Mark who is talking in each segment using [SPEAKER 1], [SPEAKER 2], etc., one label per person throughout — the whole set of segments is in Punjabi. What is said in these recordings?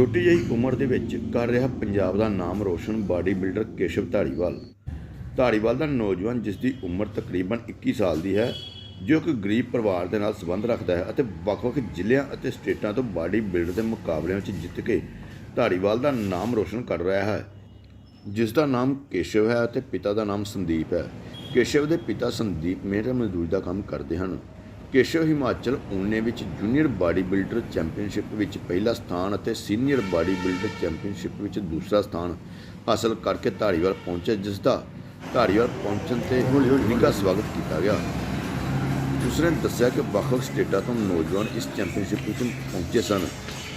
[SPEAKER 1] ਛੋਟੀ ਜਿਹੀ ਉਮਰ ਦੇ ਵਿੱਚ ਕਰ ਰਿਹਾ ਪੰਜਾਬ ਦਾ ਨਾਮ ਰੋਸ਼ਨ ਬਾਡੀ ਬਿਲਡਰ ਕੇਸ਼ਵ ਧਾਰੀਵਾਲ। ਧਾਰੀਵਾਲ ਦਾ ਨੌਜਵਾਨ ਜਿਸ ਦੀ ਉਮਰ ਤਕਰੀਬਨ 21 ਸਾਲ ਦੀ ਹੈ, ਜੋ ਇੱਕ ਗਰੀਬ ਪਰਿਵਾਰ ਦੇ ਨਾਲ ਸੰਬੰਧ ਰੱਖਦਾ ਹੈ ਅਤੇ ਵੱਖ-ਵੱਖ ਜ਼ਿਲ੍ਹਿਆਂ ਅਤੇ ਸਟੇਟਾਂ ਤੋਂ ਬਾਡੀ ਬਿਲਡਰ ਦੇ ਮੁਕਾਬਲਿਆਂ ਵਿੱਚ ਜਿੱਤ ਕੇ ਧਾਰੀਵਾਲ ਦਾ ਨਾਮ ਰੋਸ਼ਨ ਕਰ ਰਿਹਾ ਹੈ। ਜਿਸ ਦਾ ਨਾਮ ਕੇਸ਼ਵ ਹੈ ਅਤੇ ਪਿਤਾ ਦਾ ਨਾਮ ਸੰਦੀਪ ਹੈ। ਕੇਸ਼ਵ ਦੇ ਪਿਤਾ ਸੰਦੀਪ ਮਿਹਨਤ ਮਜ਼ਦੂਰੀ ਦਾ ਕੰਮ ਕਰਦੇ ਹਨ। ਕੇਸ਼ਵ ਹਿਮਾਚਲ ਉਨੇ ਵਿੱਚ ਜੂਨੀਅਰ ਬਾਡੀ ਬਿਲਡਰ ਚੈਂਪੀਅਨਸ਼ਿਪ ਵਿੱਚ ਪਹਿਲਾ ਸਥਾਨ ਅਤੇ ਸੀਨੀਅਰ ਬਾਡੀ ਬਿਲਡਰ ਚੈਂਪੀਅਨਸ਼ਿਪ ਵਿੱਚ ਦੂਸਰਾ ਸਥਾਨ ਹਾਸਲ ਕਰਕੇ ਧਾਰੀਵਾਲ ਪਹੁੰਚੇ ਜਿਸ ਦਾ ਧਾਰੀਵਾਲ ਪਹੁੰਚਣ ਤੇ ਨਿੱਘਾ ਸਵਾਗਤ ਕੀਤਾ ਗਿਆ। ਉਸਨੇ ਦੱਸਿਆ ਕਿ ਵੱਖ-ਵੱਖ ਸਟੇਟਾਂ ਤੋਂ ਨੌਜਵਾਨ ਇਸ ਚੈਂਪੀਅਨਸ਼ਿਪ ਵਿੱਚ ਪਹੁੰਚੇ ਸਨ,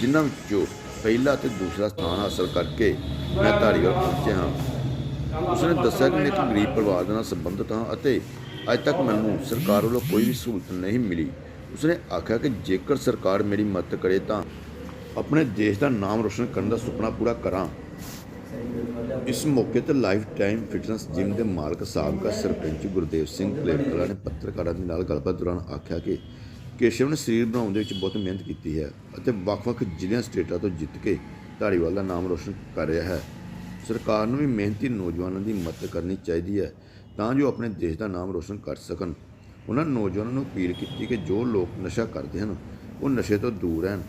[SPEAKER 1] ਜਿਨ੍ਹਾਂ ਵਿੱਚੋਂ ਪਹਿਲਾ ਅਤੇ ਦੂਸਰਾ ਸਥਾਨ ਹਾਸਲ ਕਰਕੇ ਮੈਂ ਧਾਰੀਵਾਲ ਪਹੁੰਚਿਆ ਹਾਂ। ਉਸਨੇ ਦੱਸਿਆ ਕਿ ਮੈਂ ਇੱਕ ਗਰੀਬ ਪਰਿਵਾਰ ਨਾਲ ਸੰਬੰਧਿਤ ਹਾਂ ਅਤੇ ਅੱਜ ਤੱਕ ਮੈਨੂੰ ਸਰਕਾਰ ਵੱਲੋਂ ਕੋਈ ਵੀ ਸਹੂਲਤ ਨਹੀਂ ਮਿਲੀ। ਉਸਨੇ ਆਖਿਆ ਕਿ ਜੇਕਰ ਸਰਕਾਰ ਮੇਰੀ ਮਦਦ ਕਰੇ ਤਾਂ ਆਪਣੇ ਦੇਸ਼ ਦਾ ਨਾਮ ਰੋਸ਼ਨ ਕਰਨ ਦਾ ਸੁਪਨਾ ਪੂਰਾ ਕਰਾਂ। ਇਸ ਮੌਕੇ ਤੇ ਲਾਈਫ ਟਾਈਮ ਫਿਟਨੈਸ ਜਿਮ ਦੇ ਮਾਲਕ ਸਾਬਕਾ ਸਰਪੰਚ ਗੁਰਦੇਵ ਸਿੰਘ ਕਲੇਰਕਲਾ ਨੇ ਪੱਤਰਕਾਰਾਂ ਦੇ ਨਾਲ ਗੱਲਬਾਤ ਦੌਰਾਨ ਆਖਿਆ ਕਿ ਕੇਸ਼ਵ ਨੇ ਸਰੀਰ ਬਣਾਉਣ ਦੇ ਵਿੱਚ ਬਹੁਤ ਮਿਹਨਤ ਕੀਤੀ ਹੈ ਅਤੇ ਵੱਖ-ਵੱਖ ਜ਼ਿਲ੍ਹਿਆਂ, ਸਟੇਟਾਂ ਤੋਂ ਜਿੱਤ ਕੇ ਧਾਰੀਵਾਲ ਦਾ ਨਾਮ ਰੋਸ਼ਨ ਕਰ ਰਿਹਾ ਹੈ। ਸਰਕਾਰ ਨੂੰ ਵੀ ਮਿਹਨਤੀ ਨੌਜਵਾਨਾਂ ਦੀ ਮਦਦ ਕਰਨੀ ਚਾਹੀਦੀ ਹੈ। ਤਾਂ ਜੋ ਆਪਣੇ ਦੇਸ਼ ਦਾ ਨਾਮ ਰੋਸ਼ਨ ਕਰ ਸਕਣ। ਉਹਨਾਂ ਨੌਜਵਾਨਾਂ ਨੂੰ ਅਪੀਲ ਕੀਤੀ ਕਿ ਜੋ ਲੋਕ ਨਸ਼ਾ ਕਰਦੇ ਹਨ ਉਹ ਨਸ਼ੇ ਤੋਂ ਦੂਰ ਰਹਿਣ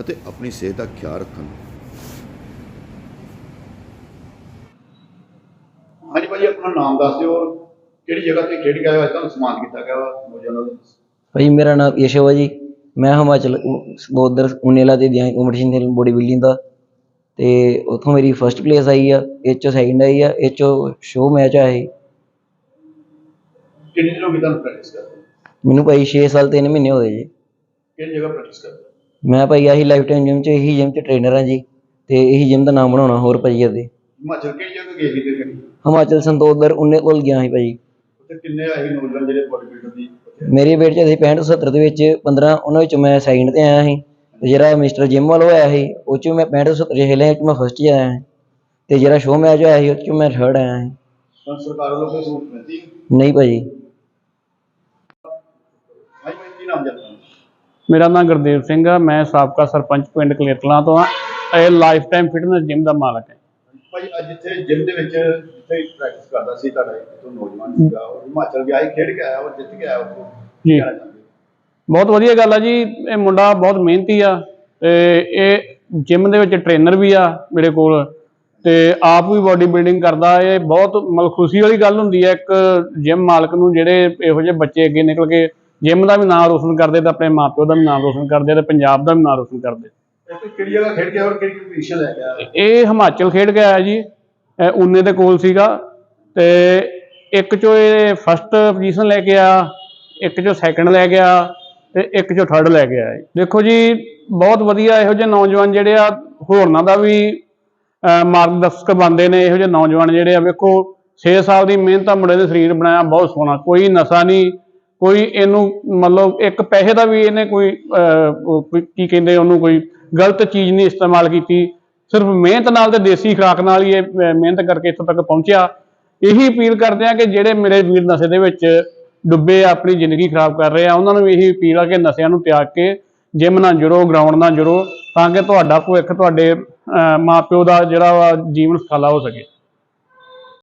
[SPEAKER 1] ਅਤੇ ਆਪਣੀ ਸਿਹਤ ਦਾ ਖਿਆਲ ਰੱਖਣ।
[SPEAKER 2] ਹਾਂਜੀ ਭਾਜੀ ਆਪਣਾ ਨਾਮ ਦੱਸ ਦਿਓ ਔਰ ਕਿਹੜੀ ਜਗ੍ਹਾ ਤੇ ਖੇਡ ਗਿਆ ਹੋਇਆ ਤੁਹਾਨੂੰ ਸਨਮਾਨ ਕੀਤਾ ਗਿਆ ਵਾ ਨੌਜਵਾਨਾਂ ਨੂੰ
[SPEAKER 3] ਭਾਈ ਮੇਰਾ ਨਾਮ ਯਸ਼ਵ ਹੈ ਜੀ। ਮੈਂ ਹਿਮਾਚਲ ਉਧਰ ਉਨੇਲਾ ਤੇ ਦਿਆਂ ਕੰਪੀਟੀਸ਼ਨ ਬੋਡੀ ਬਿਲਡਿੰਗ ਦਾ। ਤੇ ਉੱਥੋਂ ਮੇਰੀ ਫਰਸਟ ਪਲੇਸ ਆਈ ਆ ਇਹ 'ਚੋਂ ਸੈਕਿੰਡ ਆਈ ਆ ਇਹ 'ਚੋਂ ਸ਼ੋਅ ਮੈਚ ਆਇਆ ਸੀ
[SPEAKER 2] ਕਿੰਨੀ ਦਿਨ ਹੋ ਗਈ ਤੁਹਾਨੂੰ ਪ੍ਰੈਕਟਿਸ ਕਰਦੇ
[SPEAKER 3] ਮੈਨੂੰ ਭਾਈ 6 ਸਾਲ 3 ਮਹੀਨੇ ਜੀ।
[SPEAKER 2] ਕਿਹੜੀ ਜਗ੍ਹਾ ਪ੍ਰੈਕਟਿਸ ਕਰਦੇ
[SPEAKER 3] ਮੈਂ ਭਾਈ ਆਹੀ ਲਾਈਫ ਟਾਈਮ ਜਿਮ 'ਚ ਇਹੀ ਜਿਮ 'ਚ ਟ੍ਰੇਨਰ ਹਾਂ ਜੀ। ਤੇ ਇਹੀ ਜਿਮ ਦਾ ਨਾਮ ਬਣਾਉਣਾ ਹੋਰ ਭਾਈ ਅੱਗੇ
[SPEAKER 2] ਹਿਮਾਚਲ ਕਿਹੜੀ ਜਗ੍ਹਾ ਗਏ ਸੀ ਤੇ
[SPEAKER 3] ਹਿਮਾਚਲ ਸੰਤੋਦਰ ਉਨੇ ਕੋਲ ਗਿਆ ਸੀ ਭਾਈ।
[SPEAKER 2] ਉੱਥੇ ਕਿੰਨੇ ਆਏ ਸੀ ਨੌਜਵਾਨ ਜਿਹੜੇ ਬੋਡੀ ਬਿਲਡਰ ਦੀ?
[SPEAKER 3] ਮੇਰੇ weight 'ਚ ਅਸੀਂ 65 70 ਦੇ ਵਿੱਚ 15 ਉਹਨਾਂ ਵਿੱਚ ਮੈਂ ਸੈਕਿੰਡ ਤੇ ਆਇਆ ਸੀ। ਤੇ ਜਿਹੜਾ ਮਿਸਟਰ ਜਿਮ ਵਾਲਾ ਹੋਇਆ ਸੀ ਉਹ 'ਚ ਮੈਂ 65 70 ਚ ਖੇਲਿਆ ਉਹ 'ਚ ਮੈਂ ਫਸਟ ਆਇਆ ਤੇ ਜਿਹੜਾ ਸ਼ੋਅ ਮੈਚ ਹੋਇਆ ਸੀ ਉਹ 'ਚ ਮੈਂ ਥਰਡ ਆਇਆ ਸੀ।
[SPEAKER 2] ਸਰਕਾਰ ਵੱਲੋਂ ਕੋਈ ਸਹੂਲਤ ਮਿਲਦੀ?
[SPEAKER 3] ਨਹੀਂ
[SPEAKER 2] ਭਾਈ ਮੈਂ ਕੀ ਨਾਮ ਜਾਣਦਾ
[SPEAKER 4] ਮੇਰਾ ਨਾਮ ਗੁਰਦੇਵ ਸਿੰਘ ਆ ਮੈਂ ਸਾਬਕਾ ਸਰਪੰਚ ਪਿੰਡ ਕਲੇਤਲਾ ਤੋਂ ਆ। ਇਹ ਲਾਈਫ ਟਾਈਮ ਫਿਟਨੈਸ ਜਿਮ ਦਾ ਮਾਲਕ ਹੈ।
[SPEAKER 2] ਭਾਈ ਅੱਜ ਇੱਥੇ ਜਿਮ ਦੇ ਵਿੱਚ ਜਿੱਥੇ ਪ੍ਰੈਕਟਿਸ ਕਰਦਾ ਸੀ ਤੁਹਾਡਾ ਇੱਕ ਤੋਂ ਨੌਜਵਾਨ ਸੀਗਾ ਉਹ ਹਿਮਾਚਲ ਗਿਆ ਸੀ ਖੇਡ ਕੇ ਆਇਆ ਉਹ ਜਿੱਤ ਕੇ ਆਇਆ ਉਹ
[SPEAKER 4] ਜੀ। ਬਹੁਤ ਵਧੀਆ ਗੱਲ ਆ ਜੀ ਇਹ ਮੁੰਡਾ ਬਹੁਤ ਮਿਹਨਤੀ ਆ ਤੇ ਇਹ ਜਿਮ ਦੇ ਵਿੱਚ ਟ੍ਰੇਨਰ ਵੀ ਆ ਮੇਰੇ ਕੋਲ ਤੇ ਆਪ ਵੀ ਬਾਡੀ ਬਿਲਡਿੰਗ ਕਰਦਾ। ਇਹ ਬਹੁਤ ਮਤਲਬ ਖੁਸ਼ੀ ਵਾਲੀ ਗੱਲ ਹੁੰਦੀ ਹੈ ਇੱਕ ਜਿਮ ਮਾਲਕ ਨੂੰ ਜਿਹੜੇ ਇਹੋ ਜਿਹੇ ਬੱਚੇ ਅੱਗੇ ਨਿਕਲ ਕੇ ਜਿਮ ਦਾ ਵੀ ਨਾਮ ਰੋਸ਼ਨ ਕਰਦੇ ਤੇ ਆਪਣੇ ਮਾਪਿਓ ਦਾ ਵੀ ਨਾਮ ਰੋਸ਼ਨ ਕਰਦੇ ਤੇ ਪੰਜਾਬ ਦਾ ਵੀ ਨਾਮ ਰੋਸ਼ਨ ਕਰਦੇ।
[SPEAKER 2] ਇੱਥੇ ਕਿਹੜੀ ਜਗ੍ਹਾ ਖੇਡ ਗਿਆ ਔਰ ਕਿਹੜੀ ਪੋਜੀਸ਼ਨ ਲੈ ਗਿਆ
[SPEAKER 4] ਇਹ ਹਿਮਾਚਲ ਖੇਡ ਕੇ ਆਇਆ ਜੀ। ਇਹ ਉਨੇ ਦੇ ਕੋਲ ਸੀਗਾ ਤੇ ਇੱਕ ਚੋਂ ਇਹ ਫਸਟ ਪੋਜੀਸ਼ਨ ਲੈ ਕੇ ਆ ਇੱਕ ਚੋਂ ਸੈਕੰਡ ਲੈ ਗਿਆ ਤੇ ਇੱਕ ਚੋਂ ਥਰਡ ਲੈ ਕੇ ਆਇਆ ਦੇਖੋ ਜੀ ਬਹੁਤ ਵਧੀਆ ਇਹੋ ਜਿਹੇ ਨੌਜਵਾਨ ਜਿਹੜੇ ਆ ਹੋਰਨਾਂ ਦਾ ਵੀ ਮਾਰਗਦਰਸ਼ਕ ਬਣਦੇ ਨੇ ਇਹੋ ਜਿਹੇ ਨੌਜਵਾਨ ਜਿਹੜੇ ਆ। ਵੇਖੋ 6 ਸਾਲ ਦੀ ਮਿਹਨਤ ਆ ਮੁੰਡੇ ਨੇ ਸਰੀਰ ਬਣਾਇਆ ਬਹੁਤ ਸੋਹਣਾ ਕੋਈ ਨਸ਼ਾ ਨਹੀਂ। ਕੋਈ ਇਹਨੂੰ ਮਤਲਬ ਇੱਕ ਪੈਸੇ ਦਾ ਵੀ ਇਹਨੇ ਕੋਈ ਕੀ ਕਹਿੰਦੇ ਉਹਨੂੰ ਕੋਈ ਗਲਤ ਚੀਜ਼ ਨਹੀਂ ਇਸਤੇਮਾਲ ਕੀਤੀ। ਸਿਰਫ ਮਿਹਨਤ ਨਾਲ ਤੇ ਦੇਸੀ ਖੁਰਾਕ ਨਾਲ ਹੀ ਇਹ ਮਿਹਨਤ ਕਰਕੇ ਇੱਥੋਂ ਤੱਕ ਪਹੁੰਚਿਆ। ਇਹੀ ਅਪੀਲ ਕਰਦੇ ਆ ਕਿ ਜਿਹੜੇ ਮੇਰੇ ਵੀਰ ਨਸ਼ੇ ਦੇ ਵਿੱਚ ਡੁੱਬੇ ਆਪਣੀ ਜ਼ਿੰਦਗੀ ਖਰਾਬ ਕਰ ਰਹੇ ਆ ਉਹਨਾਂ ਨੂੰ ਵੀ ਇਹੀ ਅਪੀਲ ਆ ਕਿ ਨਸ਼ਿਆਂ ਨੂੰ ਤਿਆਗ ਕੇ ਜਿਮ ਨਾਲ ਜੁੜੋ ਗਰਾਊਂਡ ਨਾਲ ਜੁੜੋ ਤਾਂ ਕਿ ਤੁਹਾਡਾ ਭਵਿੱਖ ਤੁਹਾਡੇ ਅਹ, ਮਾਪਿਓ ਦਾ ਜਿਹੜਾ ਵਾ ਜੀਵਨ ਸੁਖਾਲਾ ਹੋ ਸਕੇ।